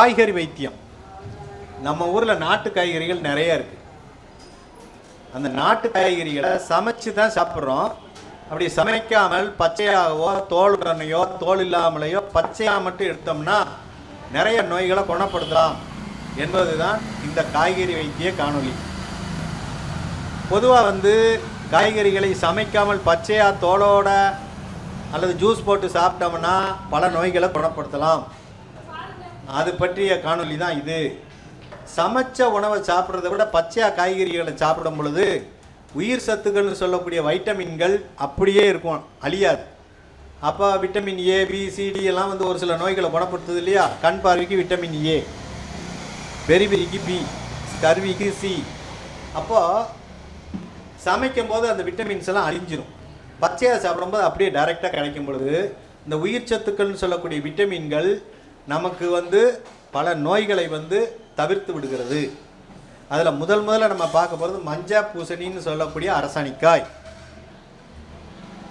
காய்கறி வைத்தியம். நம்ம ஊரில் நாட்டு காய்கறிகள் நிறைய இருக்கு. அந்த நாட்டு காய்கறிகளை சமைச்சு தான் சாப்பிட்றோம். அப்படி சமைக்காமல் பச்சையாகவோ தோலுடனையோ தோல் இல்லாமலையோ பச்சையாக மட்டும் எடுத்தோம்னா நிறைய நோய்களை குணப்படுத்தலாம் என்பது தான் இந்த காய்கறி வைத்திய காணொளி. பொதுவாக வந்து காய்கறிகளை சமைக்காமல் பச்சையாக தோலோட அல்லது ஜூஸ் போட்டு சாப்பிட்டோம்னா பல நோய்களை குணப்படுத்தலாம். அது பற்றிய காணொளி தான் இது. சமைச்ச உணவை சாப்பிட்றத விட பச்சையாக காய்கறிகளை சாப்பிடும் பொழுது உயிர் சத்துக்கள்னு சொல்லக்கூடிய வைட்டமின்கள் அப்படியே இருக்கும் அழியாது. அப்போ விட்டமின் ஏ பி சிடி எல்லாம் வந்து ஒரு சில நோய்களை குணப்படுத்துது இல்லையா? கண் பார்வைக்கு விட்டமின் ஏ பெரிபெரிக்கு பி கருவிக்கு சி அப்போது சமைக்கும் போது அந்த விட்டமின்ஸ் எல்லாம் அழிஞ்சிடும் பச்சையாக சாப்பிடும்போது அப்படியே டைரெக்டாக கிடைக்கும் பொழுது இந்த உயிர் சத்துக்கள்னு சொல்லக்கூடிய விட்டமின்கள் நமக்கு வந்து பல நோய்களை வந்து தவிர்த்து விடுகிறது. அதில் முதல் முதல்ல நம்ம பார்க்க போகிறது மஞ்சா பூசணின்னு சொல்லக்கூடிய அரசாணிக்காய்.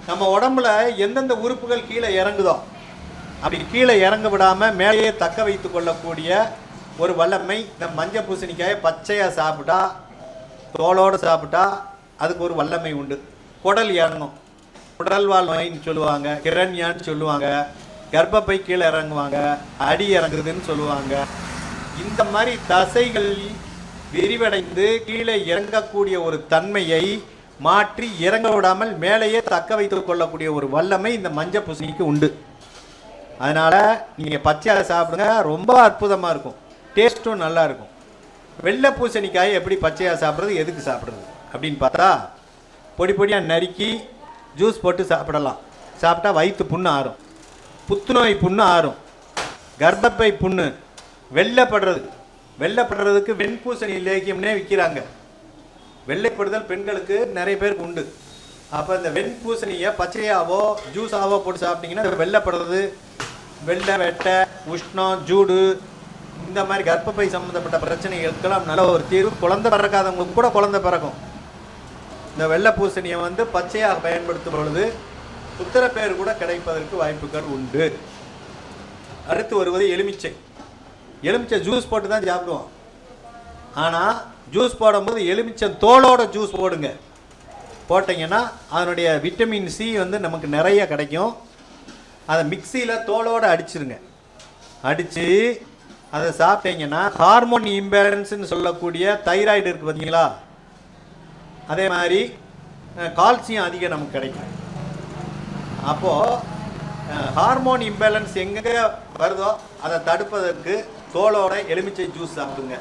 நம்ம உடம்புல எந்தெந்த உறுப்புகள் கீழே இறங்குதோ அப்படி கீழே இறங்க விடாமல் மேலேயே தக்க வைத்து கொள்ளக்கூடிய ஒரு வல்லமை இந்த மஞ்சள் பூசணிக்காயை பச்சையாக சாப்பிட்டா தோலோடு சாப்பிட்டா அதுக்கு ஒரு வல்லமை உண்டு. குடல் இறங்கும். குடல்வால் நோயின்னு சொல்லுவாங்க கிரண்யான்னு சொல்லுவாங்க. கர்ப்பப்பை கீழே இறங்குவாங்க அடி இறங்குதுன்னு சொல்லுவாங்க. இந்த மாதிரி தசைகள் விரிவடைந்து கீழே இறங்கக்கூடிய ஒரு தன்மையை மாற்றி இறங்க விடாமல் மேலேயே தக்க வைத்துக் கொள்ளக்கூடிய ஒரு வல்லமை இந்த மஞ்சள் பூசணிக்கு உண்டு. அதனால் நீங்கள் பச்சையாக சாப்பிடுங்க ரொம்ப அற்புதமாக இருக்கும். டேஸ்ட்டும் நல்லா இருக்கும். வெள்ளை பூசணிக்காயை எப்படி பச்சையாக சாப்பிட்றது எதுக்கு சாப்பிட்றது அப்படின்னு பார்த்தா பொடி பொடியாக நறுக்கி ஜூஸ் போட்டு சாப்பிடலாம். சாப்பிட்டா வயிற்று புண்ணு ஆறும். புத்துநோய் புண்ணு ஆறும். கர்ப்பப்பை புண்ணு. வெள்ளைப்படுறது வெள்ளைப்படுறதுக்கு வெண்பூசணி லேகியம்னே விற்கிறாங்க வெள்ளைப்படுதல் பெண்களுக்கு நிறைய பேருக்கு உண்டு. அப்போ இந்த வெண்பூசணியை பச்சையாவோ ஜூஸாவோ போட்டு சாப்பிட்டீங்கன்னா வெள்ளப்படுறது வெள்ளைப்படுறது வெள்ளை வெட்டை உஷ்ணம் ஜூடு இந்த மாதிரி கர்ப்பப்பை சம்மந்தப்பட்ட பிரச்சனைகளுக்கெல்லாம் நல்ல ஒரு தீர்வு. குழந்தை பிறக்காதவங்களுக்கு கூட குழந்தை பிறக்கும். இந்த வெள்ளை பூசணியை வந்து பச்சையாக பயன்படுத்தும் பொழுது புத்திரப்பேர் கூட கிடைப்பதற்கு வாய்ப்புகள் உண்டு. அடுத்து வருவது எலுமிச்சை. எலுமிச்சை ஜூஸ் போட்டு தான் சாப்பிடுவோம். ஆனால் ஜூஸ் போடும்போது எலுமிச்சம் தோலோட ஜூஸ் போடுங்க. போட்டிங்கன்னா அதனுடைய விட்டமின் சி வந்து நமக்கு நிறைய கிடைக்கும். அதை மிக்சியில் தோலோடு அடிச்சிருங்க. அடித்து அதை சாப்பிட்டீங்கன்னா ஹார்மோன் இம்பேலன்ஸ்னு சொல்லக்கூடிய தைராய்டு இருக்குது பார்த்தீங்களா? அதே மாதிரி கால்சியம் அதிகம் நமக்கு கிடைக்கும். அப்போது ஹார்மோன் இம்பேலன்ஸ் எங்கே வருதோ அதை தடுப்பதற்கு தோலோட எலுமிச்சை ஜூஸ் சாப்பிடுங்க.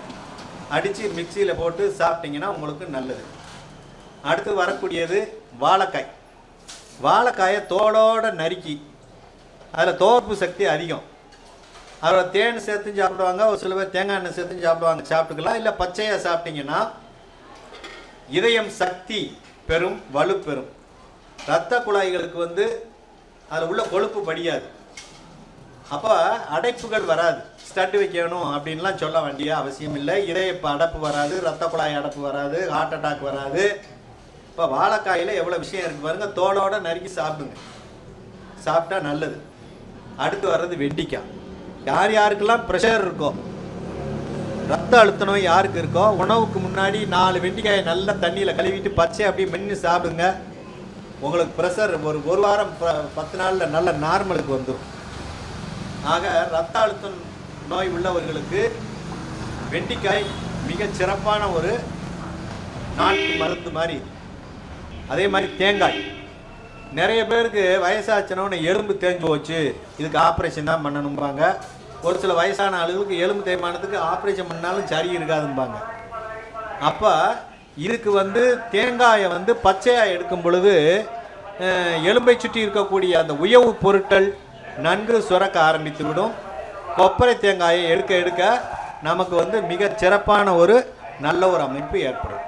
அடித்து மிக்சியில் போட்டு சாப்பிட்டீங்கன்னா உங்களுக்கு நல்லது. அடுத்து வரக்கூடியது வாழைக்காய். வாழைக்காயை தோலோட நறுக்கி அதில் தோற்பு சக்தி அதிகம். அதில் தேன் சேர்த்து சாப்பிடுவாங்க ஒரு சில பேர் தேங்காய் எண்ணெய் சேர்த்து சாப்பிடுவாங்க சாப்பிட்டுக்கலாம். இல்லை பச்சையாக சாப்பிட்டீங்கன்னா இதயம் சக்தி பெரும் வலு பெறும் ரத்த குழாய்களுக்கு வந்து அதில் உள்ள கொழுப்பு படியாது. அப்போ அடைப்புகள் வராது. ஸ்டட் வைக்கணும் அப்படின்லாம் சொல்ல வேண்டிய அவசியம் இல்லை. இதய இப்ப அடைப்பு வராது ரத்த குழாய் அடப்பு வராது ஹார்ட் அட்டாக் வராது. இப்போ வாழைக்காயில் எவ்வளோ விஷயம் இருக்கு பாருங்க. தோலோட நறுக்கி சாப்பிடுங்க. சாப்பிட்டா நல்லது. அடுத்து வர்றது வெண்டிக்காய் யார் யாருக்கெல்லாம் ப்ரெஷர் இருக்கோ ரத்த அழுத்த நோய் யாருக்கு இருக்கோ உணவுக்கு முன்னாடி நாலு வெண்டிக்காயை நல்லா தண்ணியில் கழுவிட்டு பச்சை அப்படியே மென்று சாப்பிடுங்க. உங்களுக்கு ப்ரெஷர் ஒரு ஒரு வாரம் ப- பத்து நாளில் நல்ல நார்மலுக்கு வந்துடும் ஆக ரத்த அழுத்தம் நோய் உள்ளவர்களுக்கு வெண்டிக்காய் மிக சிறப்பான ஒரு நாட்டு மருந்து மாதிரி அதே மாதிரி தேங்காய். நிறைய பேருக்கு வயசாச்சுனோன்னு எலும்பு தேஞ்சு போச்சு. இதுக்கு ஆப்ரேஷன் தான் பண்ணணும்பாங்க. ஒரு சில வயசான ஆளுகளுக்கு எலும்பு தேய்மானத்துக்கு ஆப்ரேஷன் பண்ணாலும் சரி இருக்காதும்பாங்க. அப்போ இதுக்கு வந்து தேங்காயை வந்து பச்சையாக எடுக்கும் பொழுது எலும்பை சுற்றி இருக்கக்கூடிய அந்த உயவு பொருட்கள் நன்கு சுரக்க ஆரம்பித்து விடும் கொப்பரை தேங்காயை எடுக்க எடுக்க நமக்கு வந்து மிக சிறப்பான ஒரு நல்ல ஒரு அமைப்பு ஏற்படும்.